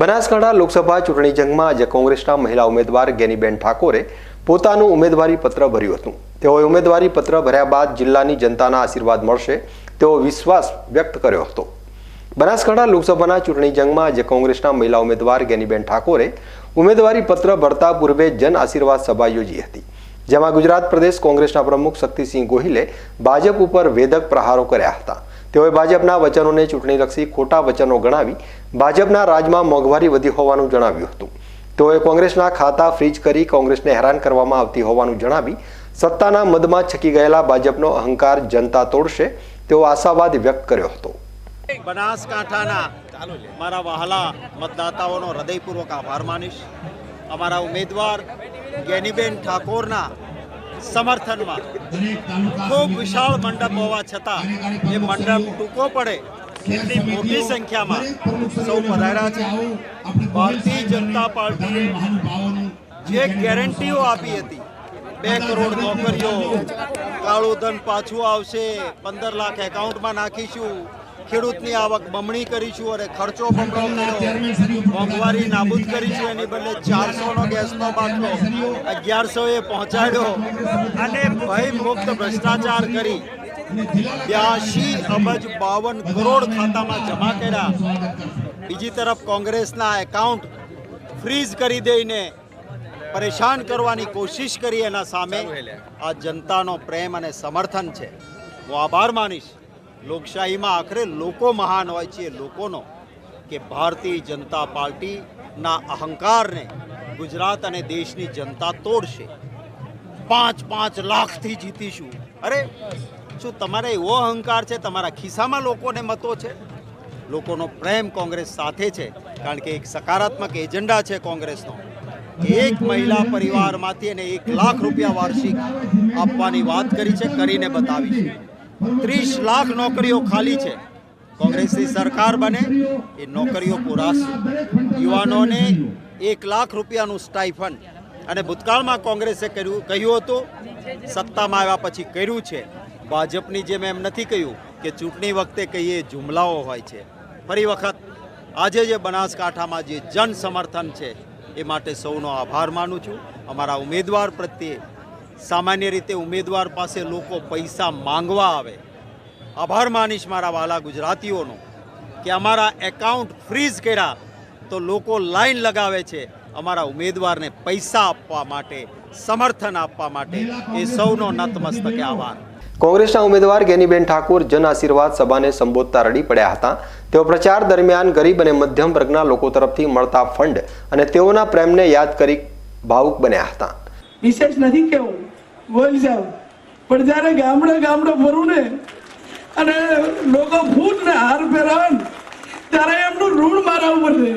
બનાસકાંઠા લોકસભા ચૂંટણી જંગમાં આજે કોંગ્રેસના મહિલા ઉમેદવાર ગેનીબેન ઠાકોરે પોતાનું ઉમેદવારી પત્ર ભર્યું હતું. તેઓએ ઉમેદવારી પત્ર ભર્યા બાદ જિલ્લાની જનતાના આશીર્વાદ મળશે તેવો વિશ્વાસ વ્યક્ત કર્યો હતો. બનાસકાંઠા લોકસભાના ચૂંટણી જંગમાં આજે કોંગ્રેસના મહિલા ઉમેદવાર ગેનીબેન ઠાકોરે ઉમેદવારી પત્ર ભરતા પૂર્વે જન આશીર્વાદ સભા યોજી હતી. જેમાં ગુજરાત પ્રદેશ કોંગ્રેસના પ્રમુખ શક્તિસિંહ ગોહિલે ભાજપ ઉપર વેધક પ્રહારો કર્યા હતા. તેઓએ ભાજપના વચનોને ચૂંટણીલક્ષી ખોટા વચનો ગણાવી ભાજપના રાજમાં મોંઘવારી વધી હોવાનું જણાવ્યું હતું. તેઓએ કોંગ્રેસના ખાતા ફ્રીજ કરી કોંગ્રેસને હેરાન કરવામાં આવતી હોવાનું જણાવી સત્તાના મદમાં છકી ગયેલા ભાજપનો અહંકાર જનતા તોડશે તેવો આશાવાદ વ્યક્ત કર્યો હતો. બનાસકાંઠાના મારા વહાલા મતદાતાઓનો હૃદયપૂર્વક આભાર માનીશ. અમારા ઉમેદવાર ગેનીબેન ઠાકોરના સમર્થનમાં. ખૂબ વિશાળ મંડપ હોવા છતાં એ મંડપ ટૂંકો પડે એટલી મોટી સંખ્યામાં સૌ પધાર્યા છે. ભારતીય જનતા પાર્ટીએ જે ગેરંટીઓ આપી હતી, બે કરોડ નોકરીઓ, કાળું ધન પાછું આવશે, પંદર લાખ એકાઉન્ટમાં નાખીશું ખેડૂતની આવક બમણી કરીશું અને ખર્ચો બમણો કર્યો. મોંઘવારી નાબૂદ કરીશું એની બદલે ચારસોનો ગેસનો બાટલો અગિયારસોએ પહોંચાડ્યો. અને ભય મુક્ત ભ્રષ્ટાચાર કરી. બ્યાસી અબજ બાવન કરોડ ખાતામાં જમા કર્યા. બીજી તરફ કોંગ્રેસના એકાઉન્ટ ફ્રીઝ કરી દઈને પરેશાન કરવાની કોશિશ કરી એના સામે આ જનતાનો પ્રેમ અને સમર્થન છે. હું આભાર માનીશ. લોકશાહીમાં આખરે લોકો મહાન હોય છે લોકોનો કે ભારતીય જનતા પાર્ટીના અહંકારને ગુજરાત અને દેશની જનતા તોડશે. પાંચ પાંચ લાખથી જીતીશું. અરે, શું તમારે એવો અહંકાર છે? તમારા ખિસ્સામાં લોકોને મતો છે? લોકોનો પ્રેમ કોંગ્રેસ સાથે છે, કારણ કે એક સકારાત્મક એજન્ડા છે કોંગ્રેસનો. એક મહિલા પરિવારમાંથી એને એક લાખ રૂપિયા વાર્ષિક આપવાની વાત કરી છે, કરીને બતાવી છે ત્રીસ લાખ નોકરીઓ ખાલી છે. કોંગ્રેસની સરકાર બને એ નોકરીઓ પુરાશે. યુવાનોને એક લાખ રૂપિયાનું સ્ટાઇફંડ અને ભૂતકાળમાં કોંગ્રેસે કર્યું, કહ્યું હતું, સત્તામાં આવ્યા પછી કર્યું છે. ભાજપની જેમ એમ નથી કહ્યું કે ચૂંટણી વખતે કહીએ જુમલાઓ હોય છે. ફરી વખત, આજે જે બનાસકાંઠામાં જે જન સમર્થન છે, એ માટે સૌનો આભાર માનું છું. અમારા ઉમેદવાર પ્રત્યે સામાન્ય રીતે ઉમેદવાર પાસે લોકો પૈસા માંગવા આવે. આભાર માનીશ મારા વાલા ગુજરાતીઓનો કે અમારા એકાઉન્ટ ફ્રીઝ કર્યા તો લોકો લાઈન લગાવે છે અમારા ઉમેદવારને પૈસા આપવા માટે સમર્થન આપવા માટે. એ સૌનો નતમસ્તકે આભાર. કોંગ્રેસના ઉમેદવાર ગેનીબેન ઠાકુર જન આશીર્વાદ સભાને સંબોધતા રડી પડ્યા હતા. તેઓ પ્રચાર દરમિયાન ગરીબ અને મધ્યમ વર્ગના લોકો તરફથી મળતા ફંડ અને તેઓના પ્રેમને યાદ કરી ભાવુક બન્યા હતા. વિશેષ નથી કેવું બોલ જાવ. પણ જ્યારે ગામડે ગામડે ફરું ને, અને લોકો ફૂટ ને હાર પહેરાવે ત્યારે એમનું ઋણ મારા ઉપર છે.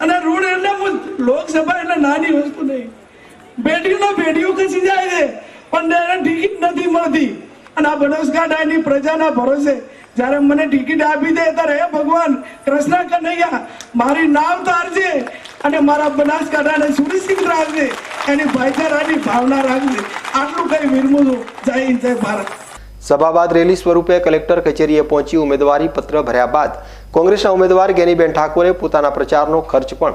અને ઋણ એટલે લોકસભા એટલે નાની વસ્તુ નહીં. બેટીનો બેટીઓ ખસી જાય છે, પણ એને ટિકિટ નથી મળતી. અને આ બનાસકાંઠાની પ્રજાના ભરોસે. જ્યારે મને ટિકિટ આપી દે, ત્યારે હે ભગવાન, કૃષ્ણ કનૈયા, મારી નામ તારજે અને મારા બનાસકાંઠાને સુનિશ્ચિત રાખજે. એની ભાઈચારાની ભાવના રાખજે. આટલું કઈ વિરમું જય હિન્દ, જય ભારત. સભા બાદ રેલી સ્વરૂપે કલેક્ટર કચેરીએ પહોંચી ઉમેદવારી પત્ર ભર્યા બાદ કોંગ્રેસના ઉમેદવાર ગેનીબેન ઠાકોરે પોતાના પ્રચારનો ખર્ચ પણ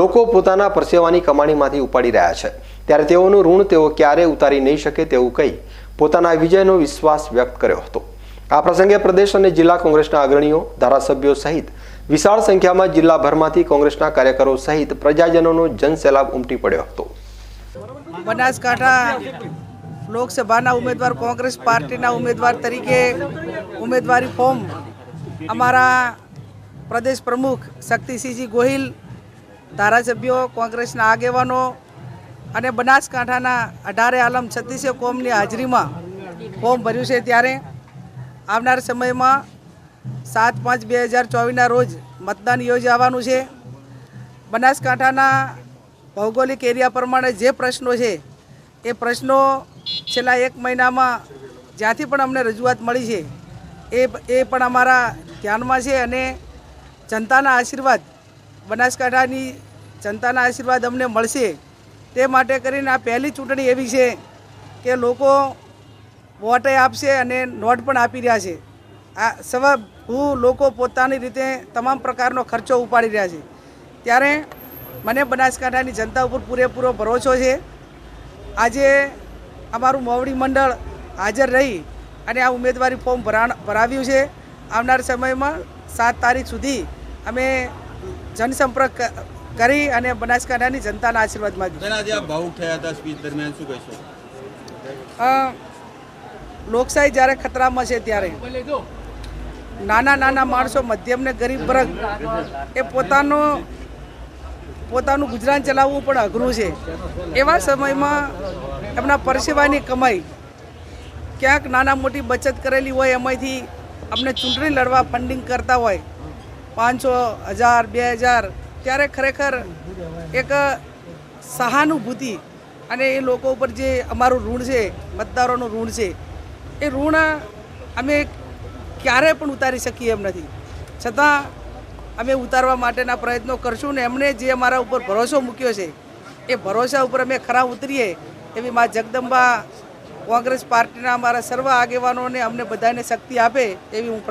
લોકો પોતાના પરસેવાની કમાણીમાંથી ઉપાડી રહ્યા છે. ત્યારે તેઓનું ઋણ તેઓ ક્યારે ઉતારી નહીં શકે તેવું કહી પોતાના વિજયનો વિશ્વાસ વ્યક્ત કર્યો હતો. આ પ્રસંગે પ્રદેશ અને જિલ્લા કોંગ્રેસના અગ્રણીઓ, ધારાસભ્યો સહિત વિશાળ સંખ્યામાં જિલ્લાભરમાંથી કોંગ્રેસના કાર્યકરો સહિત પ્રજાજનોનો જનસેલાબ ઉમટી પડ્યો હતો. બનાસકાંઠા લોકસભાના ઉમેદવાર, કોંગ્રેસ પાર્ટીના ઉમેદવાર તરીકે ઉમેદવારી ફોર્મ અમારા પ્રદેશ પ્રમુખ શક્તિસિંહજી ગોહિલ, ધારાસભ્યો, કોંગ્રેસના આગેવાનો અને બનાસકાંઠાના અઢારે આલમ છત્તીસે કોમની હાજરીમાં ફોર્મ ભર્યું છે ત્યારે આવનાર સમયમાં સાત પાંચ બે હજાર ચોવીસના રોજ મતદાન યોજાવાનું છે. બનાસકાંઠાના ભૌગોલિક એરિયા પ્રમાણે જે પ્રશ્નો છે, એ પ્રશ્નો છેલ્લા એક મહિનામાં જ્યાંથી પણ અમને રજૂઆત મળી છે, એ એ પણ અમારા ધ્યાનમાં છે અને જનતાના આશીર્વાદ, બનાસકાંઠાની જનતાના આશીર્વાદ અમને મળશે. તે માટે કરીને આ પહેલી ચૂંટણી એવી છે કે લોકો વોટે આપશે અને નોટ પણ આપી રહ્યા છે. આ સવા હું લોકો પોતાની રીતે તમામ પ્રકારનો ખર્ચો ઉપાડી રહ્યા છે. ત્યારે મને બનાસકાંઠાની જનતા ઉપર પૂરેપૂરો ભરોસો છે. આજે અમારું મોવડી મંડળ હાજર રહી અને આ ઉમેદવારી ફોર્મ ભરા ભરાવ્યું છે. આવનાર સમયમાં સાત તારીખ સુધી અમે જનસંપર્ક કરી અને બનાસકાંઠાની જનતાના આશીર્વાદ માંગ્યું લોકશાહી જ્યારે ખતરામાં છે ત્યારે નાના નાના માણસો મધ્યમ ને ગરીબ વર્ગ એ પોતાનો પોતાનું ગુજરાન ચલાવવું પણ અઘરું છે. એવા સમયમાં એમના પરસેવાની કમાઈ ક્યાંક નાના મોટી બચત કરેલી હોય એમાંથી અમને ચૂંટણી લડવા ફંડિંગ કરતા હોય, પાંચસો હજાર, બે હજાર, ત્યારે ખરેખર એક સહાનુભૂતિ અને એ લોકો ઉપર જે અમારું ઋણ છે, મતદારોનું ઋણ છે, એ ઋણ અમે ક્યારે પણ ઉતારી શકીએ એમ નથી. છતાં અમે ઉતારવા માટેના પ્રયત્નો કરશું ને એમણે જે અમારા ઉપર ભરોસો મૂક્યો છે, એ ભરોસા ઉપર અમે ખરા ઉતરીએ એવી મા જગદંબા કોંગ્રેસ પાર્ટીના અમારા સર્વ આગેવાનોને અમને બધાને શક્તિ આપે એવી હું